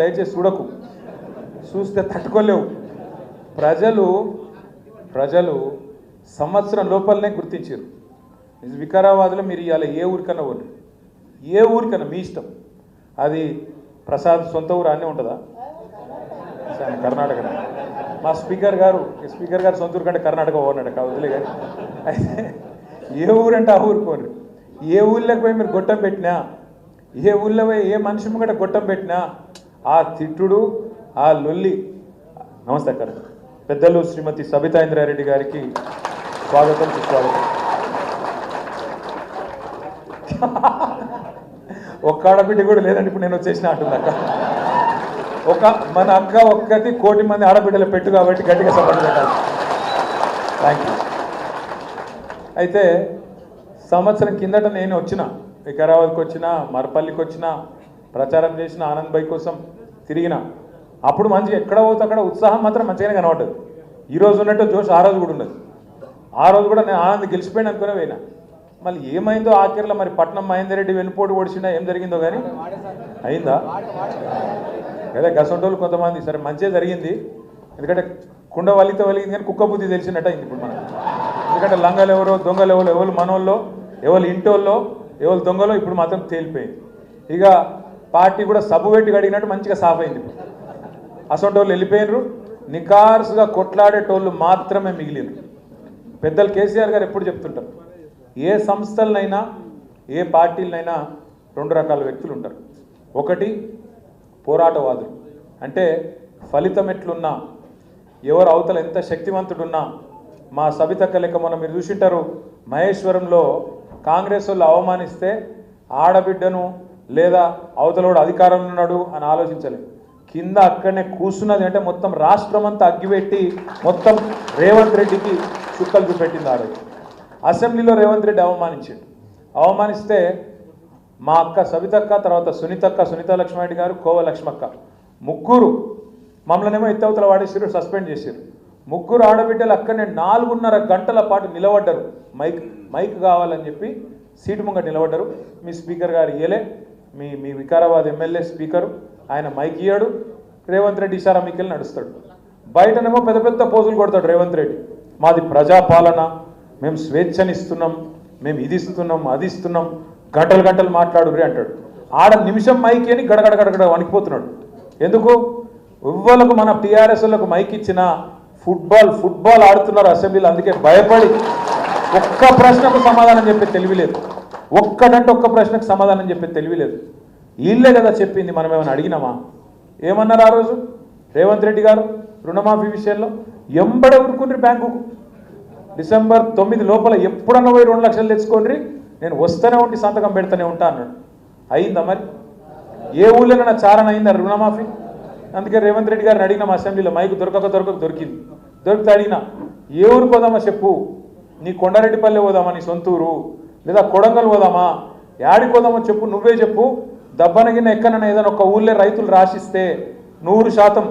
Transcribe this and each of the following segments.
దయచేసి చూడకు. చూస్తే తట్టుకోలేవు. ప్రజలు ప్రజలు సంవత్సరం లోపలనే గుర్తించారు. వికారాబాద్లో మీరు ఇవాళ ఏ ఊరికన్నా ఊరు ఏ ఊరికన్నా మీ ఇష్టం. అది ప్రసాద్ సొంత ఊరు అన్నీ ఉంటుందా? సరే, కర్ణాటక మా స్పీకర్ గారు స్పీకర్ గారు సొంత ఊరు కంటే కర్ణాటక పోన్నాడు వదిలే కానీ అయితే ఏ ఊరంటే ఆ ఊరు పోండి. ఏ ఊళ్ళకి పోయి మీరు గొట్టం పెట్టినా ఏ ఊళ్ళో పోయి ఏ మనిషి ముంగట గొట్టం పెట్టినా ఆ తిట్టుడు ఆ లొల్లి. నమస్తే అక్కడ. పెద్దలు శ్రీమతి సబితా ఇంద్రారెడ్డి గారికి స్వాగతం సుస్వాగతం. ఒక్క ఆడబిడ్డ కూడా లేదండి ఇప్పుడు నేను వచ్చేసిన అంటుంది అక్క ఒక మన అక్క ఒక్కటి కోటి మంది ఆడబిడ్డలు పెట్టు కాబట్టి గట్టిగా సపోర్ట్ పెట్టాలి థ్యాంక్ యూ అయితే సంవత్సరం కిందట నేను వచ్చిన వికారాబాద్కి వచ్చిన మరపల్లికి వచ్చిన ప్రచారం చేసిన ఆనంద్ భాయ్ కోసం తిరిగిన. అప్పుడు మంచిగా ఎక్కడ పోతే అక్కడ ఉత్సాహం మాత్రం మంచిగానే కనబడ్డదు. ఈ రోజు ఉన్నట్టు జోష్ ఆ రోజు కూడా ఉన్నది. ఆ రోజు కూడా నేను ఆనంద్ గెలిచిపోయిన అనుకునే పోయినా. మళ్ళీ ఏమైందో ఆఖరిలో మరి పట్నం మహేందర్ రెడ్డి వెనుపోటు ఓడిచిందా ఏం జరిగిందో కానీ? అయిందా? అదే గసంటోళ్ళు కొంతమంది సరే మంచిగా జరిగింది. ఎందుకంటే కుండ వలిత వలిగింది కానీ కుక్క బుద్ధి తెలిసినట్టు అయింది ఇప్పుడు మనకు. ఎందుకంటే లంగలు ఎవరో దొంగలు ఎవరు ఎవరు మనోళ్ళో ఎవరు ఇంటోళ్ళో ఎవరు దొంగలో ఇప్పుడు మాత్రం తేలిపోయింది. ఇక పార్టీ కూడా సబ్బు పెట్టి కడిగినట్టు మంచిగా సాఫ్ అయింది. ఇప్పుడు వెళ్ళిపోయినరు. నికార్సుగా కొట్లాడేటోళ్ళు మాత్రమే మిగిలినరు. పెద్దలు కేసీఆర్ గారు ఎప్పుడు చెప్తుంటారు ఏ సంస్థలనైనా ఏ పార్టీలనైనా రెండు రకాల వ్యక్తులు ఉంటారు. ఒకటి పోరాటవాదులు. అంటే ఫలితం ఎట్లున్నా ఎవరు అవతల ఎంత శక్తివంతుడున్నా మా సబితక్క లెక్క మొన్న మీరు చూసింటారు మహేశ్వరంలో కాంగ్రెస్ వాళ్ళు అవమానిస్తే ఆడబిడ్డను లేదా అవతలోడు అధికారంలో ఉన్నాడు అని ఆలోచించలేదు కింద అక్కడనే కూర్చున్నది అంటే మొత్తం రాష్ట్రం అంతా అగ్గిపెట్టి మొత్తం రేవంత్ రెడ్డికి చుక్కలు చూపెట్టింది ఆ రోజు అసెంబ్లీలో రేవంత్ రెడ్డి అవమానించాడు. అవమానిస్తే మా అక్క సవితక్క తర్వాత సునీతక్క సునీత లక్ష్మారెడ్డి గారు కోవ లక్ష్మక్క. ముగ్గురు మమ్మల్నేమో ఎత్తవతల వాడేసారు సస్పెండ్ చేశారు ముగ్గురు ఆడబిడ్డలు అక్కడనే నాలుగున్నర గంటల పాటు నిలబడ్డారు. మైక్ మైక్ కావాలని చెప్పి సీటు ముంగట నిలబడ్డారు. మీ స్పీకర్ గారు ఇయ్యలే. మీ మీ వికారాబాద్ ఎమ్మెల్యే స్పీకరు ఆయన మైక్ ఇయ్యాడు. రేవంత్ రెడ్డి ఇషారా మీకెళ్ళి నడుస్తాడు. బయటనేమో పెద్ద పెద్ద పోజులు కొడతాడు రేవంత్ రెడ్డి. మాది ప్రజాపాలన. మేము స్వేచ్ఛనిస్తున్నాం. మేము ఇది ఇస్తున్నాం అది ఇస్తున్నాం గంటలు గంటలు మాట్లాడు రే అంటాడు. ఆడ నిమిషం మైక్ అని గడగడ గడగడ వణికిపోతున్నాడు. ఎందుకు? ఎవ్వలకు మన టీఆర్ఎస్లకు మైక్ ఇచ్చిన ఫుట్బాల్ ఫుట్బాల్ ఆడుతున్నారు అసెంబ్లీలో. అందుకే భయపడి ఒక్క ప్రశ్నకు సమాధానం చెప్పే తెలివిలేదు ఒక్కటంటే ఒక్క ప్రశ్నకు సమాధానం చెప్పేది తెలివిలేదు వీళ్ళే కదా చెప్పింది మనం ఏమైనా అడిగినామా? ఏమన్నారు ఆ రోజు? రేవంత్ రెడ్డి గారు రుణమాఫీ విషయంలో? ఎంబడ ఊరుకుండ్రి బ్యాంకుకు డిసెంబర్ తొమ్మిది లోపల ఎప్పుడన్నా పోయి రెండు లక్షలు తెచ్చుకోండి. నేను వస్తూనే ఉండి సంతకం పెడతానే ఉంటా అన్నాడు. అయిందా మరి? ఏ ఊళ్ళోనైనా చారణ అయిందా రుణమాఫీ? అందుకే రేవంత్ రెడ్డి గారిని అడిగినాం అసెంబ్లీలో. మైకు దొరకక దొరకక దొరికింది. దొరికితే అడిగినా ఏ ఊరికి పోదామా చెప్పు? నీ కొండారెడ్డిపల్లె పోదామా? నీ సొంతూరు. లేదా కొడంగల్ పోదామా? యాడికి పోదామో చెప్పు నువ్వే చెప్పు. దబ్బనగిన ఎక్కడైనా ఏదైనా ఒక ఊళ్ళో రైతులు రాసిస్తే నూరు శాతం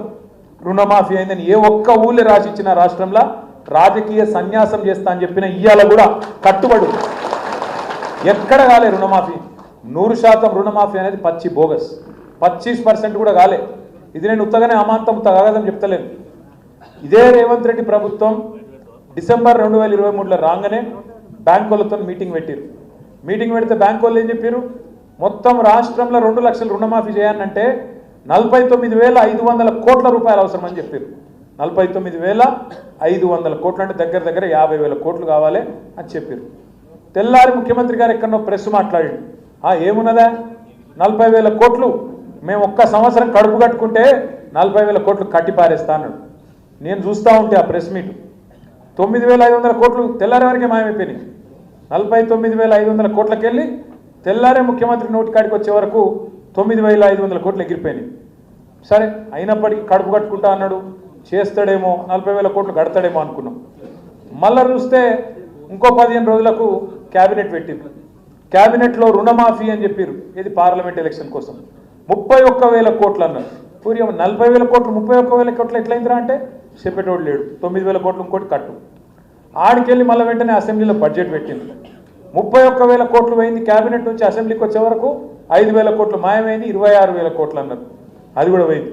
రుణమాఫీ అయిందని ఏ ఒక్క ఊళ్ళో రాసిచ్చిన రాష్ట్రంలో రాజకీయ సన్యాసం చేస్తా అని చెప్పిన ఇయ్యాల కూడా కట్టుబడి. ఎక్కడ కాలే రుణమాఫీ. నూరు శాతం రుణమాఫీ అనేది పచ్చి బోగస్. పచ్చీస్ పర్సెంట్ కూడా కాలే. ఇది నేను ఉత్తగానే అమాంతం తగదని చెప్తలేను. ఇదే రేవంత్ రెడ్డి ప్రభుత్వం డిసెంబర్ రెండు వేల ఇరవై మూడులో రాగానే బ్యాంకులతో మీటింగ్ పెట్టారు మీటింగ్ పెడితే బ్యాంకు వాళ్ళు ఏం చెప్పారు మొత్తం రాష్ట్రంలో రెండు లక్షలు రుణమాఫీ చేయాలంటే నలభై తొమ్మిది వేల ఐదు వందల కోట్ల రూపాయలు అవసరం అని చెప్పారు నలభై తొమ్మిది వేల ఐదు వందల కోట్లు అంటే దగ్గర దగ్గర యాభై వేల కోట్లు కావాలి అని చెప్పారు తెల్లారి ముఖ్యమంత్రి గారు ఎక్కడో ప్రెస్ మాట్లాడి ఆ ఏమున్నదా? నలభై వేల కోట్లు మేము ఒక్క సంవత్సరం కడుపు కట్టుకుంటే నలభై వేల కోట్లు కట్టిపారేస్తా అన్నాడు. నేను చూస్తూ ఉంటే ఆ ప్రెస్ మీట్. తొమ్మిది వేల ఐదు వందల కోట్లు తెల్లారి వరకే మాయమైపోయినాయి. నలభై తొమ్మిది వేల ఐదు వందల కోట్లకి వెళ్ళి తెల్లారే ముఖ్యమంత్రి నోటి కాడికి వచ్చే వరకు తొమ్మిది వేల ఐదు వందల కోట్లు ఎగిరిపోయినాయి. సరే అయినప్పటికీ కడుపు కట్టుకుంటా అన్నాడు. చేస్తాడేమో నలభై వేల కోట్లు కడతాడేమో అనుకున్నాం. మళ్ళా చూస్తే ఇంకో పదిహేను రోజులకు క్యాబినెట్ పెట్టింది క్యాబినెట్లో రుణమాఫీ అని చెప్పారు ఇది పార్లమెంట్ ఎలక్షన్ కోసం. ముప్పై ఒక్క వేల కోట్లు అన్నారు. పూర్యం నలభై వేల కోట్లు ముప్పై ఒక్క వేల కోట్లు ఎట్లయిందిరా అంటే చెప్పేటోడు లేడు. తొమ్మిది వేల కోట్లు ఇంకోటి కట్టు. ఆడికెళ్ళి మళ్ళీ వెంటనే అసెంబ్లీలో బడ్జెట్ పెట్టింది. ముప్పై ఒక్క వేల కోట్లు పోయింది క్యాబినెట్ నుంచి అసెంబ్లీకి వచ్చే వరకు ఐదు వేల కోట్లు మాయమైంది ఇరవై ఆరు వేల కోట్లు అన్నారు అది కూడా పోయింది.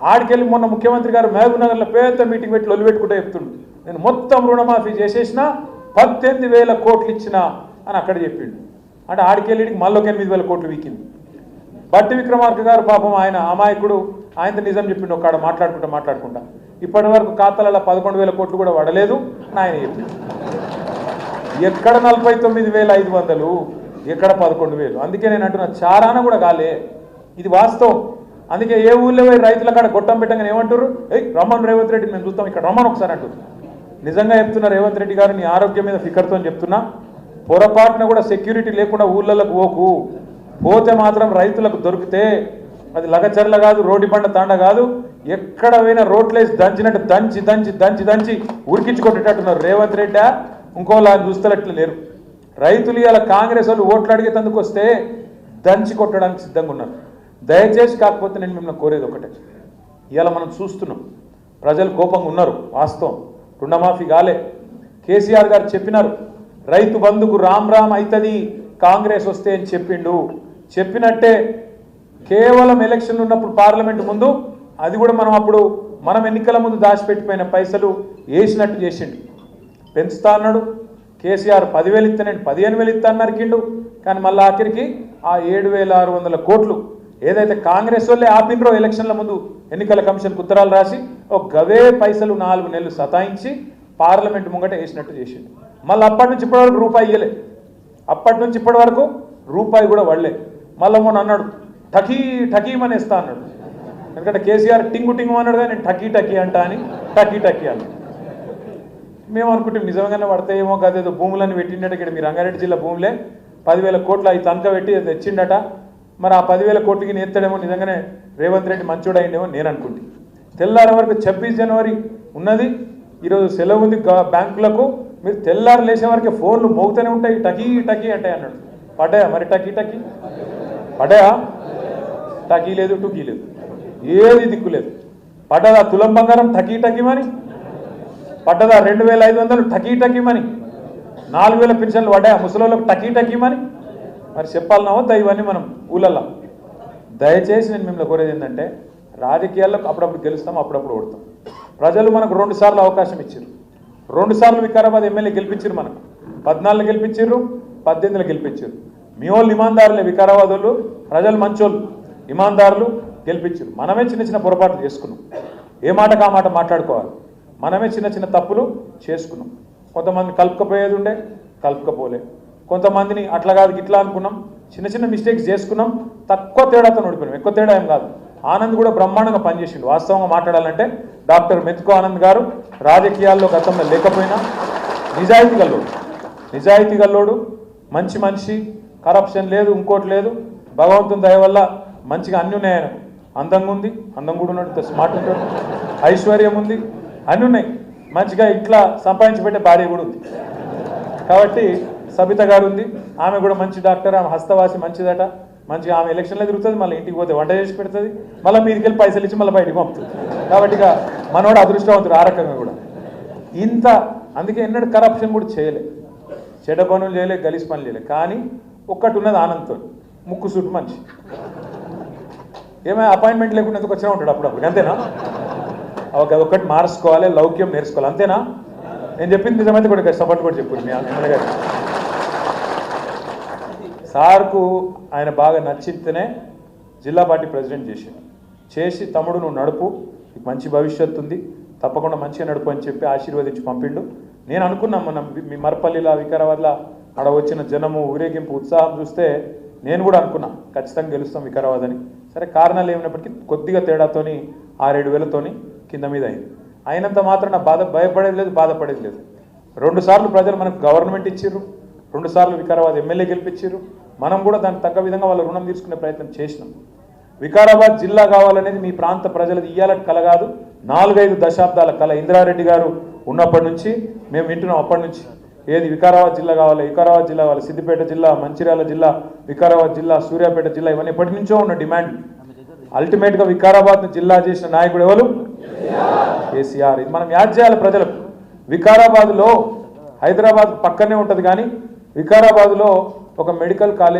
ఆడికెళ్ళి మొన్న ముఖ్యమంత్రి గారు మహబూబ్నగర్లో పెద్ద మీటింగ్ పెట్టి లొల్లి పెట్టుకుంటే చెప్తుండు. నేను మొత్తం రుణమాఫీ చేసేసిన పద్దెనిమిది వేల కోట్లు ఇచ్చిన అని అక్కడ చెప్పిండు. అంటే ఆడికెళ్ళి మళ్ళీ ఒక ఎనిమిది వేల కోట్లు వీకింది. బట్టి విక్రమార్క గారు పాపం ఆయన అమాయకుడు. ఆయనతో నిజం చెప్పిండు ఒక్కడ మాట్లాడుకుంటా మాట్లాడుకుంటా. ఇప్పటి వరకు ఖాతాలలో పదకొండు వేల కోట్లు కూడా పడలేదు ఆయన చెప్పిండు. ఎక్కడ నలభై తొమ్మిది వేల ఐదు వందలు ఎక్కడ పదకొండు వేలు. అందుకే నేను అంటున్నా చారాన కూడా కాలే. ఇది వాస్తవం. అందుకే ఏ ఊళ్ళో పోయి రైతుల కాడ గొట్టం పెట్టగానే ఏమంటారు ఏ రమ్మన్ రేవంత్ రెడ్డి మేము చూస్తాం ఇక్కడ రమ్మన్ ఒకసారి అంటారు నిజంగా చెప్తున్నా రేవంత్ రెడ్డి గారు నీ ఆరోగ్యం మీద ఫికర్తో చెప్తున్నా. పొరపాటున కూడా సెక్యూరిటీ లేకుండా ఊళ్ళలోకి పోకు. పోతే మాత్రం రైతులకు దొరికితే అది లగచర్ల కాదు రోడ్డు బండ తాండ కాదు. ఎక్కడ పోయినా రోడ్లేసి దంచినట్టు దంచి దంచి దంచి దంచి ఉరికించుకొట్టేటట్టున్నారు. రేవంత్ రెడ్డి ఇంకోలా చూస్తలట్లు లేరు. రైతులు ఇలా కాంగ్రెస్ వాళ్ళు ఓట్లు అడిగేందుకు వస్తే దంచి కొట్టడానికి సిద్ధంగా ఉన్నారు. దయచేసి కాకపోతే నేను మిమ్మల్ని కోరేది ఒకటే. ఇవాళ మనం చూస్తున్నాం. ప్రజలు కోపంగా ఉన్నారు వాస్తవం. రుణమాఫీ కాలే. కేసీఆర్ గారు చెప్పినారు రైతు బంధుకు రామ్ రామ్ అవుతుంది కాంగ్రెస్ వస్తే అని చెప్పిండు. చెప్పినట్టే కేవలం ఎలక్షన్ ఉన్నప్పుడు పార్లమెంట్ ముందు అది కూడా మనం అప్పుడు మనం ఎన్నికల ముందు దాచిపెట్టిపోయిన పైసలు వేసినట్టు చేసిండు. పెంచుతా అన్నాడు. కేసీఆర్ పదివేలు ఇస్తానండి పదిహేను వేలు ఇస్తా నరికిండు కానీ మళ్ళీ ఆఖరికి ఆ ఏడు వేల ఆరు వందల కోట్లు ఏదైతే కాంగ్రెస్ వాళ్ళే ఆపినరో ఎలక్షన్ల ముందు ఎన్నికల కమిషన్కు ఉత్తరాలు రాసి ఒక గవే పైసలు నాలుగు నెలలు సతాయించి పార్లమెంట్ ముంగట వేసినట్టు చేసిండు. మళ్ళీ అప్పటి నుంచి ఇప్పటి వరకు రూపాయి ఇయ్యలే. అప్పటి నుంచి ఇప్పటి వరకు రూపాయి కూడా వడలే మళ్ళీ మొన్న అన్నాడు టకీ టకీమని ఇస్తా అన్నాడు. ఎందుకంటే కేసీఆర్ టింగు టింగు అన్నాడు కానీ నేను టకీ టకీ అంట అని టకీ టకీ అన్నాడు. మేము అనుకుంటాం నిజంగానే పడతాయేమో కదేదో భూములను పెట్టిండట ఇక్కడ మీ రంగారెడ్డి జిల్లా భూములే. పదివేల కోట్లు అవి తనక పెట్టి తెచ్చిండట. మరి ఆ పదివేల కోట్లకి నేర్తాడేమో నిజంగానే రేవంత్ రెడ్డి మంచోడు అయిందేమో నేను అనుకుంటే. తెల్లారి వరకు ఛబ్బీస్ జనవరి ఉన్నది. ఈరోజు సెలవు ఉంది బ్యాంకులకు. మీరు తెల్లారు లేచే వరకే ఫోన్లు మోగుతూనే ఉంటాయి. టకీ టకీ అంటాయి అన్నాడు. పడ్డాయా మరి టకీ టకీ పడ్డాయా? టకీ లేదు టుకీ లేదు. ఏది దిక్కు లేదు. పడ్డదా తులం బంగారం టకీ టకీమని పడ్డదా రెండు వేల ఐదు వందలు టకీ టకీమని నాలుగు వేల పెన్షన్లు పడ్డాయా ముసలోళ్ళకి టకీ టకీమని మరి చెప్పాలన్నా వద్దా ఇవన్నీ మనం ఊళ్ళల్లో? దయచేసి నేను మిమ్మల్ని కోరేది ఏంటంటే రాజకీయాల్లో అప్పుడప్పుడు గెలుస్తాం అప్పుడప్పుడు ఓడతాం. ప్రజలు మనకు రెండు సార్లు అవకాశం ఇచ్చారు రెండు సార్లు వికారాబాద్ ఎమ్మెల్యే గెలిపించారు మనకు. పద్నాలుగు గెలిపించారు పద్దెనిమిదిలో గెలిపించారు మీ వాళ్ళు ఇమాందారులే వికారాబాద్ వాళ్ళు ప్రజలు మంచోళ్ళు. ఇమాందారులు గెలిపించారు. మనమే చిన్న చిన్న పొరపాట్లు చేసుకున్నాం. ఏ మాటకు ఆ మాట మాట్లాడుకోవాలి? మనమే చిన్న చిన్న తప్పులు చేసుకున్నాం. కొంతమంది కలుపుకపోయేది ఉండే కలుపుకపోలే. కొంతమందిని అట్లా కాదు ఇట్లా అనుకున్నాం. చిన్న చిన్న మిస్టేక్స్ చేసుకున్నాం. తక్కువ తేడాతో ఓడిపోయినాం ఎక్కువ తేడా ఏం కాదు. ఆనంద్ కూడా బ్రహ్మాండంగా పనిచేసిండు. వాస్తవంగా మాట్లాడాలంటే డాక్టర్ మెతుకు ఆనంద్ గారు రాజకీయాల్లో గతంలో లేకపోయినా నిజాయితీ గల్లోడు నిజాయితీ గల్లోడు మంచి మనిషి కరప్షన్ లేదు ఇంకోటి లేదు. భగవంతుని దయ వల్ల మంచిగా అన్ని ఉన్నాయి ఆయన. అందంగా ఉంది అందం కూడా ఉన్నాడు స్మార్ట్ ఉంటాడు. ఐశ్వర్యం ఉంది అన్నీ ఉన్నాయి. మంచిగా ఇట్లా సంపాదించి పెట్టే భార్య కూడా ఉంది. కాబట్టి సబిత గారు ఉంది ఆమె కూడా మంచి డాక్టర్ ఆమె హస్తవాసి మంచిదట. మంచిగా ఆమె ఎలక్షన్లో తిరుగుతుంది మళ్ళీ ఇంటికి పోతే వంట చేసి పెడుతుంది. మళ్ళీ మీదికి వెళ్ళి పైసలు ఇచ్చి మళ్ళీ బయటికి పంపుతుంది. కాబట్టి ఇక మనోడు అదృష్టవంతుడు ఆ రకంగా కూడా. ఇంత అందుకే ఎన్నడూ కరప్షన్ కూడా చేయలే. చెడ్డ పనులు చేయలే గలీజ్ పనులు చేయలే. కానీ ఒక్కటి ఉన్నది ఆనందంతో ముక్కు సుట్టు మనిషి ఏమైనా అపాయింట్మెంట్ లేకుండా ఎందుకు వచ్చినా ఉంటాడు అప్పుడప్పుడు అంతేనా? ఒక ఒక్కటి మార్చుకోవాలి లౌక్యం నేర్చుకోవాలి అంతేనా? నేను చెప్పింది నిజమైతే కూడా కష్టపడి కూడా చెప్పు మీ ఎమ్మెల్యే గారు. సార్కు ఆయన బాగా నచ్చితేనే జిల్లా పార్టీ ప్రెసిడెంట్ చేసిండు చేసి తమ్ముడు నువ్వు నడుపు నీకు మంచి భవిష్యత్తు ఉంది తప్పకుండా మంచిగా నడుపు అని చెప్పి ఆశీర్వదించి పంపిండు. నేను అనుకున్నాం మన మీ మరపల్లిలా వికారాబాద్లా ఆడ వచ్చిన జనము ఊరేగింపు ఉత్సాహం చూస్తే నేను కూడా అనుకున్నా ఖచ్చితంగా గెలుస్తాం వికారాబాద్ అని. సరే కారణాలు ఏమైనప్పటికీ కొద్దిగా తేడాతోని ఆరేడు వేలతోని కింద మీద అయింది. అయినంత మాత్రం నా బాధ భయపడేది లేదు బాధపడేది లేదు. రెండు సార్లు ప్రజలు మనకు గవర్నమెంట్ ఇచ్చిర్రు రెండు సార్లు వికారాబాద్ ఎమ్మెల్యే గెలిపించారు మనం కూడా దానికి తగ్గ విధంగా వాళ్ళ రుణం తీసుకునే ప్రయత్నం చేసినాం. వికారాబాద్ జిల్లా కావాలనేది మీ ప్రాంత ప్రజలది ఇయ్యాలటి కల కాదు. నాలుగైదు దశాబ్దాల కళ ఇందిరారెడ్డి గారు ఉన్నప్పటి నుంచి మేము వింటున్నాం అప్పటి నుంచి. ఏది వికారాబాద్ జిల్లా కావాలి వికారాబాద్ జిల్లా కావాలి సిద్దిపేట జిల్లా మంచిర్యాల జిల్లా వికారాబాద్ జిల్లా సూర్యాపేట జిల్లా ఇవన్నీ ఎప్పటి నుంచో ఉన్న డిమాండ్. అల్టిమేట్గా వికారాబాద్ జిల్లా చేసిన నాయకుడు ఎవరు? కేసీఆర్. ఇది మనం యాద్ చేయాలి ప్రజలకు. వికారాబాద్లో హైదరాబాద్ పక్కనే ఉంటుంది కానీ వికారాబాద్లో ఒక మెడికల్ కాలేజ్